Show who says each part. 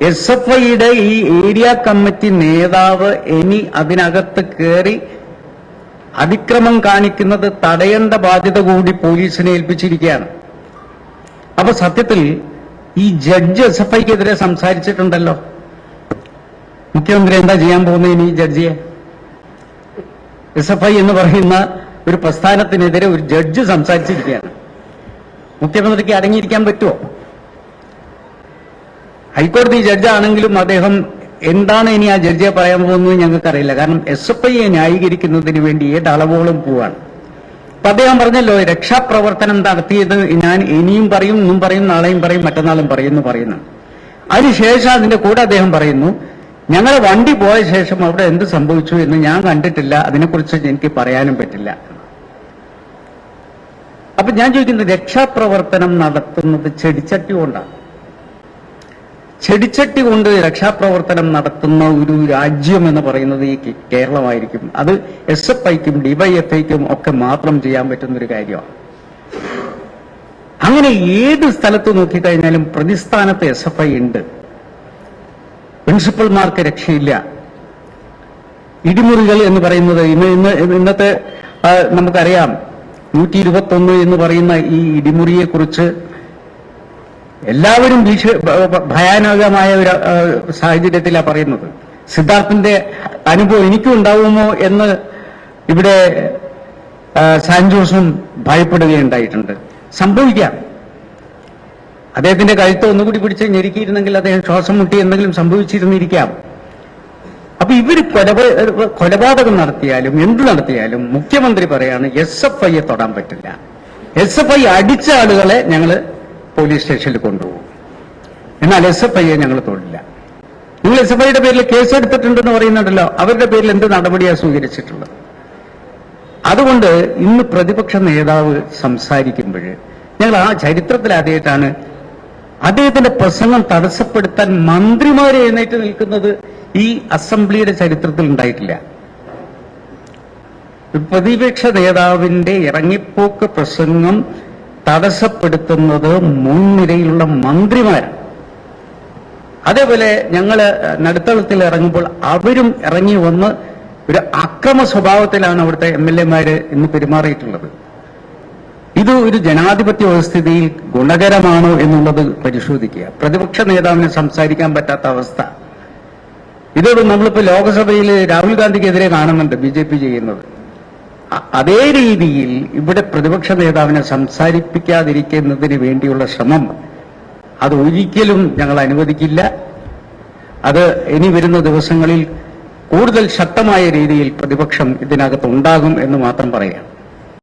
Speaker 1: S F ഐയുടെ ഈ area committee നേതാവ് ഇനി അതിനകത്ത് കയറി അതിക്രമം കാണിക്കുന്നത് തടയേണ്ട ബാധ്യത കൂടി പോലീസിനെ ഏൽപ്പിച്ചിരിക്കുകയാണ്. അപ്പൊ സത്യത്തിൽ ഈ ജഡ്ജ് എസ് എഫ് ഐക്കെതിരെ സംസാരിച്ചിട്ടുണ്ടല്ലോ. മുഖ്യമന്ത്രി എന്താ ചെയ്യാൻ പോകുന്നത് ഇനി ജഡ്ജിയെ? എസ് എഫ് ഐ എന്ന് പറയുന്ന ഒരു പ്രസ്ഥാനത്തിനെതിരെ ഒരു ജഡ്ജ് സംസാരിച്ചിരിക്കുകയാണ്. മുഖ്യമന്ത്രിക്ക് അടങ്ങിയിരിക്കാൻ പറ്റുമോ ഹൈക്കോടതി ജഡ്ജാണെങ്കിലും അദ്ദേഹം എന്താണ് ഇനി ആ ജഡ്ജിയെ പറയാൻ പോകുന്നത് ഞങ്ങൾക്കറിയില്ല. കാരണം എസ് എഫ് ഐയെ ന്യായീകരിക്കുന്നതിന് വേണ്ടി ഏത് അളവോളം പോവാണ്. അപ്പൊ അദ്ദേഹം പറഞ്ഞല്ലോ രക്ഷാപ്രവർത്തനം നടത്തിയത് ഞാൻ ഇനിയും പറയും ഇന്നും പറയും നാളെയും പറയും മറ്റന്നാളും പറയും എന്ന് പറയുന്നു. അതിനുശേഷം അതിന്റെ കൂടെ അദ്ദേഹം പറയുന്നു ഞങ്ങളെ വണ്ടി പോയ ശേഷം അവിടെ എന്ത് സംഭവിച്ചു എന്ന് ഞാൻ കണ്ടിട്ടില്ല അതിനെക്കുറിച്ച് എനിക്ക് പറയാനും പറ്റില്ല. അപ്പൊ ഞാൻ ചോദിക്കുന്നത് രക്ഷാപ്രവർത്തനം നടത്തുന്നത് ചെടിച്ചട്ടി കൊണ്ടാണ്. ചെടിച്ചട്ടി കൊണ്ട് രക്ഷാപ്രവർത്തനം നടത്തുന്ന ഒരു രാജ്യം എന്ന് പറയുന്നത് ഈ കേരളമായിരിക്കും. അത് എസ് എഫ് ഐക്കും ഡിവൈഎഫ്ഐക്കും ഒക്കെ മാത്രം ചെയ്യാൻ പറ്റുന്ന ഒരു കാര്യമാണ്. അങ്ങനെ ഏത് സ്ഥലത്ത് നോക്കിക്കഴിഞ്ഞാലും പ്രതിസ്ഥാനത്ത് എസ് എഫ് ഐ ഉണ്ട്. പ്രിൻസിപ്പൽമാർക്ക് രക്ഷയില്ല. ഇടിമുറികൾ എന്ന് പറയുന്നത് ഇന്ന് ഇന്ന് ഇന്നത്തെ നമുക്കറിയാം. നൂറ്റി ഇരുപത്തി ഒന്ന് എന്ന് പറയുന്ന ഈ ഇടിമുറിയെ കുറിച്ച് എല്ലാവരും ഭീഷ ഭയാനകമായ ഒരു സാഹചര്യത്തിലാണ് പറയുന്നത്. സിദ്ധാർത്ഥിന്റെ അനുഭവം എനിക്കും ഉണ്ടാവുമോ എന്ന് ഇവിടെ സാൻജോസും ഭയപ്പെടുകയുണ്ടായിട്ടുണ്ട്. സംഭവിക്കാം. അദ്ദേഹത്തിന്റെ കഴുത്ത് ഒന്നുകൂടി പിടിച്ച് ഞെരുക്കിയിരുന്നെങ്കിൽ അദ്ദേഹം ശ്വാസം മുട്ടി എന്തെങ്കിലും സംഭവിച്ചിരുന്നിരിക്കാം. അപ്പൊ ഇവർ കൊലപ കൊലപാതകം നടത്തിയാലും എന്ത് നടത്തിയാലും മുഖ്യമന്ത്രി പറയാണ് എസ് എഫ് ഐയെ തൊടാൻ പറ്റില്ല. എസ് എഫ് ഐ അടിച്ച ആളുകളെ ഞങ്ങൾ പോലീസ് സ്റ്റേഷനിൽ കൊണ്ടുപോകും. എന്നാൽ എസ് എഫ് ഐയെ ഞങ്ങൾ തൊഴിലില്ല നിങ്ങൾ എസ് എഫ് ഐയുടെ പേരിൽ കേസ് എടുത്തിട്ടുണ്ടെന്ന് പറയുന്നുണ്ടല്ലോ അവരുടെ പേരിൽ എന്ത് നടപടിയാണ് സ്വീകരിച്ചിട്ടുള്ളത്? അതുകൊണ്ട് ഇന്ന് പ്രതിപക്ഷ നേതാവ് സംസാരിക്കുമ്പോൾ ഞങ്ങൾ ആ ചരിത്രത്തിൽ ആദ്യമായിട്ടാണ് അദ്ദേഹത്തിന്റെ പ്രസംഗം തടസ്സപ്പെടുത്താൻ മന്ത്രിമാരെ എഴുന്നേറ്റ് നിൽക്കുന്നത് ഈ അസംബ്ലിയുടെ ചരിത്രത്തിൽ ഉണ്ടായിട്ടില്ല. പ്രതിപക്ഷ നേതാവിന്റെ ഇറങ്ങിപ്പോക്ക് പ്രസംഗം തടസ്സപ്പെടുത്തുന്നത് മുൻനിരയിലുള്ള മന്ത്രിമാരാണ് അതേപോലെ ഞങ്ങൾ നടുത്തളത്തിൽ ഇറങ്ങുമ്പോൾ അവരും ഇറങ്ങി വന്ന് ഒരു അക്രമ സ്വഭാവത്തിലാണ് അവിടുത്തെ എം എൽ എമാര് ഇന്ന് പെരുമാറിയിട്ടുള്ളത്. ഇത് ഒരു ജനാധിപത്യ വ്യവസ്ഥിതിയിൽ ഗുണകരമാണോ എന്നുള്ളത് പരിശോധിക്കുക. പ്രതിപക്ഷ നേതാവിന് സംസാരിക്കാൻ പറ്റാത്ത അവസ്ഥ. ഇതോട് നമ്മളിപ്പോ ലോക്സഭയിൽ രാഹുൽ ഗാന്ധിക്കെതിരെ കാണുന്നുണ്ട് ബി ചെയ്യുന്നത്. അതേ രീതിയിൽ ഇവിടെ പ്രതിപക്ഷ നേതാവിനെ സംസാരിപ്പിക്കാതിരിക്കുന്നതിന് വേണ്ടിയുള്ള ശ്രമം അത് ഒരിക്കലും ഞങ്ങൾ അനുവദിക്കില്ല. അത് ഇനി വരുന്ന ദിവസങ്ങളിൽ കൂടുതൽ ശക്തമായ രീതിയിൽ പ്രതിപക്ഷം ഇതിനകത്ത് ഉണ്ടാകും എന്ന് മാത്രം പറയാം.